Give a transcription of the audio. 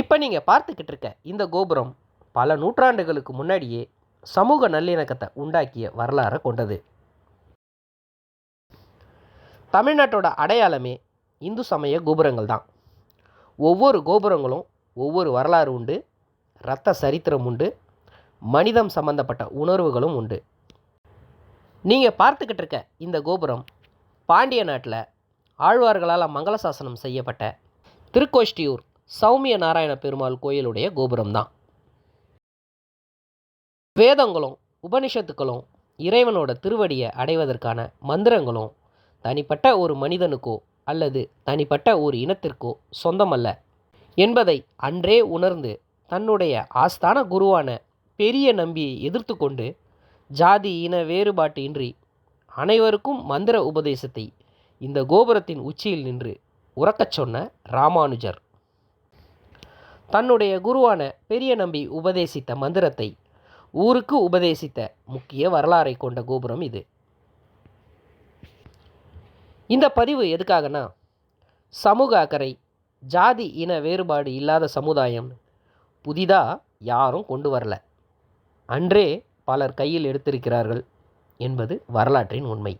இப்போ நீங்கள் பார்த்துக்கிட்டு இருக்க இந்த கோபுரம் பல நூற்றாண்டுகளுக்கு முன்னாடியே சமூக நல்லிணக்கத்தை உண்டாக்கிய வரலாறை கொண்டது. தமிழ்நாட்டோட அடையாளமே இந்து சமய கோபுரங்கள் தான். ஒவ்வொரு கோபுரங்களும் ஒவ்வொரு வரலாறு உண்டு இரத்த சரித்திரம் உண்டு மனிதம் சம்பந்தப்பட்ட உணர்வுகளும் உண்டு. நீங்கள் பார்த்துக்கிட்டு இருக்க இந்த கோபுரம் பாண்டிய நாட்டில் ஆழ்வார்களால் மங்களசாசனம் செய்யப்பட்ட திருக்கோஷ்டியூர் சௌமிய நாராயண பெருமாள் கோயிலுடைய கோபுரம்தான். வேதங்களும் உபனிஷத்துக்களும் இறைவனோட திருவடியை அடைவதற்கான மந்திரங்களும் தனிப்பட்ட ஒரு மனிதனுக்கோ அல்லது தனிப்பட்ட ஒரு இனத்திற்கோ சொந்தமல்ல என்பதை அன்றே உணர்ந்து தன்னுடைய ஆஸ்தான குருவான பெரிய நம்பியை எதிர்த்து கொண்டு ஜாதி இன வேறுபாட்டு இன்றி அனைவருக்கும் மந்திர உபதேசத்தை இந்த கோபுரத்தின் உச்சியில் நின்று உறக்கச் சொன்ன ராமானுஜர். தன்னுடைய குருவான பெரிய நம்பி உபதேசித்த மந்திரத்தை ஊருக்கு உபதேசித்த முக்கிய வரலாறை கொண்ட கோபுரம் இது. இந்த பதிவு எதுக்காகனா சமூக அக்கறை ஜாதி இன வேறுபாடு இல்லாத சமுதாயம் புதிதாக யாரும் கொண்டு வரல. அன்றே பலர் கையில் எடுத்திருக்கிறார்கள் என்பது வரலாற்றின் உண்மை.